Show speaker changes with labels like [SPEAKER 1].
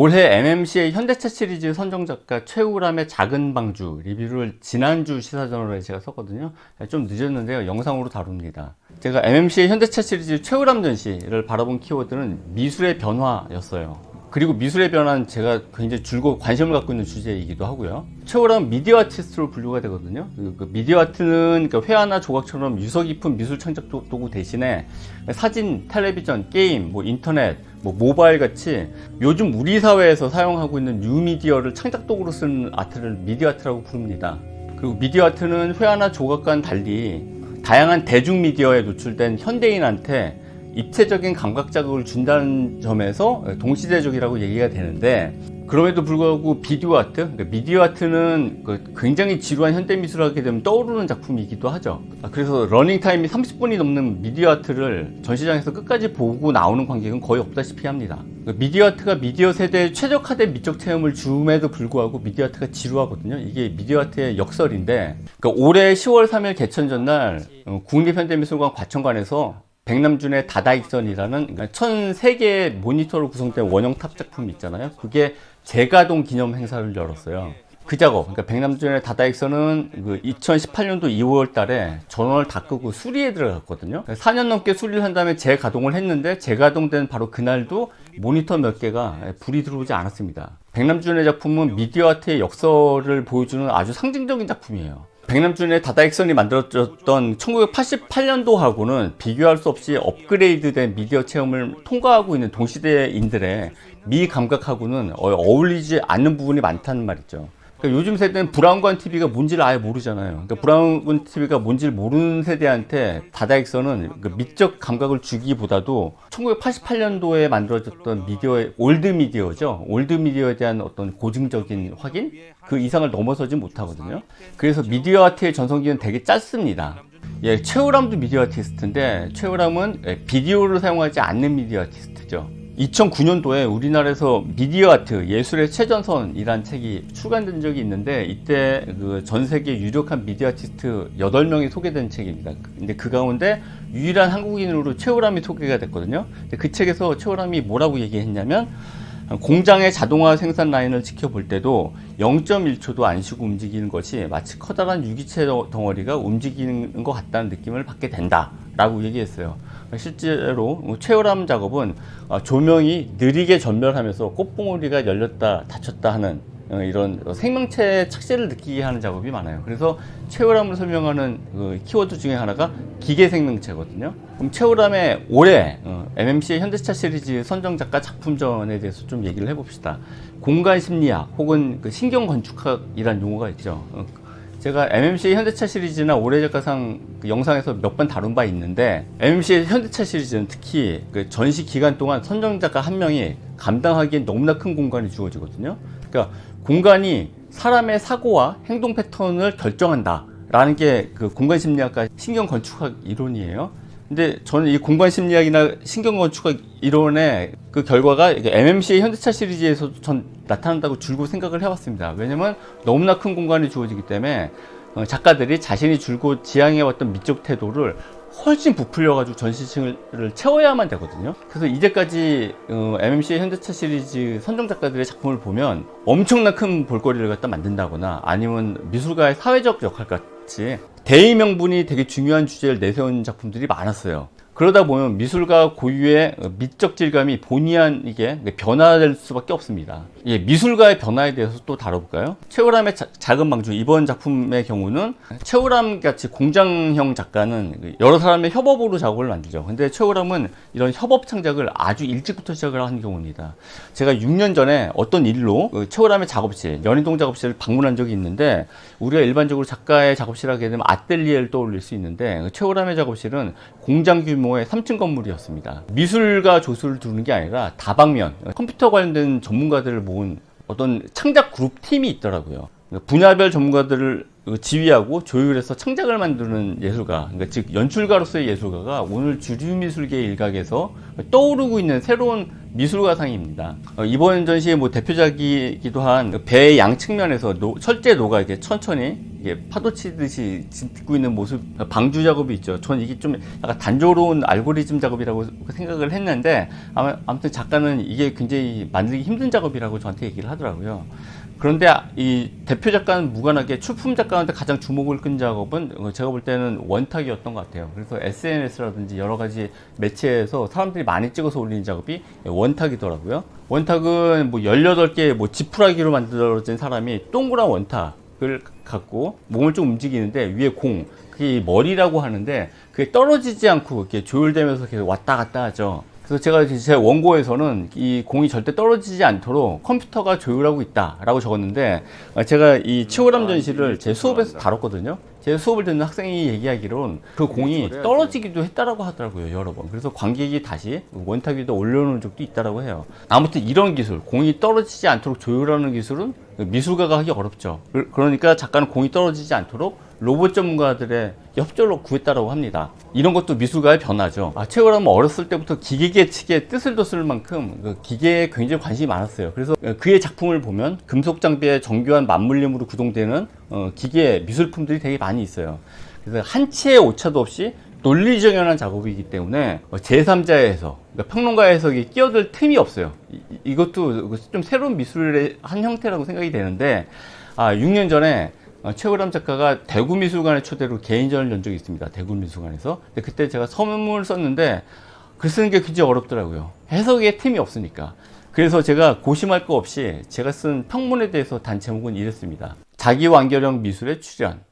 [SPEAKER 1] 올해 MMC의 현대차 시리즈 선정작가 최우람의 작은 방주 리뷰를 지난주 시사저널에 제가 썼거든요. 좀 늦었는데요. 영상으로 다룹니다. 제가 MMC의 현대차 시리즈 최우람 전시를 바라본 키워드는 미술의 변화였어요. 그리고 미술의 변화는 제가 굉장히 줄곧 관심을 갖고 있는 주제이기도 하고요. 최우람 미디어 아티스트로 분류가 되거든요. 그, 그 미디어 아트는 그러니까 회화나 조각처럼 유서 깊은 미술 창작 도- 도구 대신에 사진, 텔레비전, 게임, 뭐 인터넷, 뭐 모바일 같이 요즘 우리 사회에서 사용하고 있는 뉴미디어를 창작 도구로 쓰는 아트를 미디어 아트라고 부릅니다. 그리고 미디어 아트는 회화나 조각과는 달리 다양한 대중 미디어에 노출된 현대인한테 입체적인 감각 자극을 준다는 점에서 동시대적이라고 얘기가 되는데 그럼에도 불구하고 비디오 아트, 그러니까 미디어 아트는 그 굉장히 지루한 현대 미술을 하게 되면 떠오르는 작품이기도 하죠. 아, 그래서 러닝 타임이 30분이 넘는 미디어 아트를 전시장에서 끝까지 보고 나오는 관객은 거의 없다시피 합니다. 그 미디어 아트가 미디어 세대에 최적화된 미적 체험을 줌에도 불구하고 미디어 아트가 지루하거든요. 이게 미디어 아트의 역설인데 그러니까 올해 10월 3일 개천 전날 어, 국립현대미술관 과천관에서 백남준의 다다익선이라는 그러니까 1003개의 모니터로 구성된 원형 탑 작품이 있잖아요. 그게 재가동 기념 행사를 열었어요. 그 작업, 그러니까 백남준의 다다익선은 그 2018년도 2월 달에 전원을 다 끄고 수리에 들어갔거든요. 4년 넘게 수리를 한 다음에 재가동을 했는데 재가동된 바로 그날도 모니터 몇 개가 불이 들어오지 않았습니다. 백남준의 작품은 미디어 아트의 역설을 보여주는 아주 상징적인 작품이에요. 백남준의 다다익선이 만들어졌던 1988년도하고는 비교할 수 없이 업그레이드된 미디어 체험을 통과하고 있는 동시대인들의 미 감각하고는 어- 어울리지 않는 부분이 많다는 말이죠. 그러니까 요즘 세대는 브라운관 TV가 뭔지를 아예 모르잖아요. 그러니까 브라운관 TV가 뭔지를 모르는 세대한테 다다익선은 그 미적 감각을 주기보다도 1988년도에 만들어졌던 미디어의 올드 미디어죠. 올드 미디어에 대한 어떤 고증적인 확인 그 이상을 넘어서지 못하거든요. 그래서 미디어 아트의 전성기는 되게 짧습니다. 예, 최우람도 미디어 아티스트인데 최우람은 예, 비디오를 사용하지 않는 미디어 아티스트죠. 2009년도에 우리나라에서 미디어 아트 예술의 최전선이란 책이 출간된 적이 있는데 이때 그 전 세계 유력한 미디어 아티스트 8명이 소개된 책입니다. 근데 그 가운데 유일한 한국인으로 최우람이 소개가 됐거든요. 근데 그 책에서 최우람이 뭐라고 얘기했냐면 공장의 자동화 생산 라인을 지켜볼 때도 0.1초도 안 쉬고 움직이는 것이 마치 커다란 유기체 덩어리가 움직이는 것 같다는 느낌을 받게 된다라고 얘기했어요. 실제로 최오람 작업은 어, 조명이 느리게 전멸하면서 꽃봉오리가 열렸다 닫혔다 하는 어, 이런 생명체 착시를 느끼게 하는 작업이 많아요. 그래서 최오람을 설명하는 그 키워드 중에 하나가 기계 생명체거든요. 그럼 최오람의 올해 어, MMC의 현대차 시리즈 선정 작가 작품전에 대해서 좀 얘기를 해봅시다. 공간 심리학 혹은 그 신경 건축학이란 용어가 있죠. 어, 제가 MMC 현대차 시리즈나 올해 작가상 그 영상에서 몇 번 다룬 바 있는데 MMC 현대차 시리즈는 특히 그 전시 기간 동안 선정 작가 한 명이 감당하기엔 너무나 큰 공간이 주어지거든요. 그러니까 공간이 사람의 사고와 행동 패턴을 결정한다 라는 게 그 공간 심리학과 신경 건축학 이론이에요. 근데 저는 이 공간 심리학이나 신경 건축학 이론의 그 결과가 MMC의 현대차 시리즈에서 전 나타난다고 줄곧 생각을 해왔습니다. 왜냐면 너무나 큰 공간이 주어지기 때문에 어, 작가들이 자신이 줄곧 지향해왔던 미적 태도를 훨씬 부풀려가지고 전시층을 채워야만 되거든요. 그래서 이제까지 어, MMC의 현대차 시리즈 선정 작가들의 작품을 보면 엄청난 큰 볼거리를 갖다 만든다거나 아니면 미술가의 사회적 역할 같 이 대의 명분이 되게 중요한 주제를 내세운 작품들이 많았어요. 그러다 보면 미술가 고유의 미적 질감이 본의 아니게 변화될 수밖에 없습니다. 예, 미술가의 변화에 대해서 또 다뤄볼까요? 최우람의 자- 작은 방주 이번 작품의 경우는 최우람 같이 공장형 작가는 여러 사람의 협업으로 작업을 만들죠. 근데 최우람은 이런 협업 창작을 아주 일찍부터 시작을 한 경우입니다. 제가 6년 전에 어떤 일로 그 최우람의 작업실, 연희동 작업실을 방문한 적이 있는데 우리가 일반적으로 작가의 작업실 하게 되면 아뜰리에를 떠올릴 수 있는데 그 최우람의 작업실은 공장 규모 의 3층 건물이었습니다. 미술가 조수를 두는 게 아니라 다방면 컴퓨터 관련된 전문가들을 모은 어떤 창작 그룹 팀이 있더라고요. 그러니까 분야별 전문가들을 지휘하고 조율해서 창작을 만드는 예술가, 그러니까 즉 연출가로서의 예술가가 오늘 주류미술계 일각에서 떠오르고 있는 새로운 미술가상입니다. 어, 이번 전시의 뭐 대표작이기도 한 배의 양 측면에서 노- 철제 노가 이렇게 천천히 이게 파도 치듯이 짓고 있는 모습 방주 작업이 있죠. 전 이게 좀 약간 단조로운 알고리즘 작업이라고 생각을 했는데 아마, 아무튼 작가는 이게 굉장히 만들기 힘든 작업이라고 저한테 얘기를 하더라고요. 그런데 이 대표 작가는 무관하게 출품 작가한테 가장 주목을 끈 작업은 어, 제가 볼 때는 원탁이었던 것 같아요. 그래서 SNS라든지 여러 가지 매체에서 사람들이 많이 찍어서 올리는 작업이 원탁이더라고요. 원탁은 뭐 18개 뭐 지푸라기로 만들어진 사람이 동그란 원탁을 갖고 몸을 좀 움직이는데 위에 공, 그게 머리라고 하는데 그게 떨어지지 않고 이렇게 조율되면서 계속 왔다 갔다 하죠. 그래서 제가 제 원고에서는 이 공이 절대 떨어지지 않도록 컴퓨터가 조율하고 있다라고 적었는데 어, 제가 이 치오람 전시를 제 수업에서 다뤘거든요. 제 수업을 듣는 학생이 얘기하기로는 그 공이 떨어지기도 했다라고 하더라고요 여러 번. 그래서 관객이 다시 원탁 위에다 올려놓은 적도 있다라고 해요. 아무튼 이런 기술, 공이 떨어지지 않도록 조율하는 기술은 미술가가 하기 어렵죠. 그- 그러니까 작가는 공이 떨어지지 않도록 로봇 전문가들의 협조를 구했다라고 합니다. 이런 것도 미술가의 변화죠. 아, 최고라면 어렸을 때부터 기계 계 측에 뜻을 뒀을 만큼 그 기계에 굉장히 관심이 많았어요. 그래서 그의 작품을 보면 금속 장비에 정교한 맞물림으로 구동되는 어, 기계 미술품들이 되게 많이 있어요. 그래서 한 치의 오차도 없이 논리정연한 작업이기 때문에 어, 제3자의 해석, 그러니까 평론가의 해석이 끼어들 틈이 없어요. 이- 이- 이것도 좀 새로운 미술의 한 형태라고 생각이 되는데 아, 6년 전에 어, 최우람 작가가 대구 미술관의 초대로 개인전을 연 적이 있습니다. 대구 미술관에서. 근데 그때 제가 서문을 썼는데 글 쓰는 게 굉장히 어렵더라고요. 해석에 틈이 없으니까. 그래서 제가 고심할 거 없이 제가 쓴 평문에 대해서 단 제목은 이랬습니다. 자기 완결형 미술의 출현.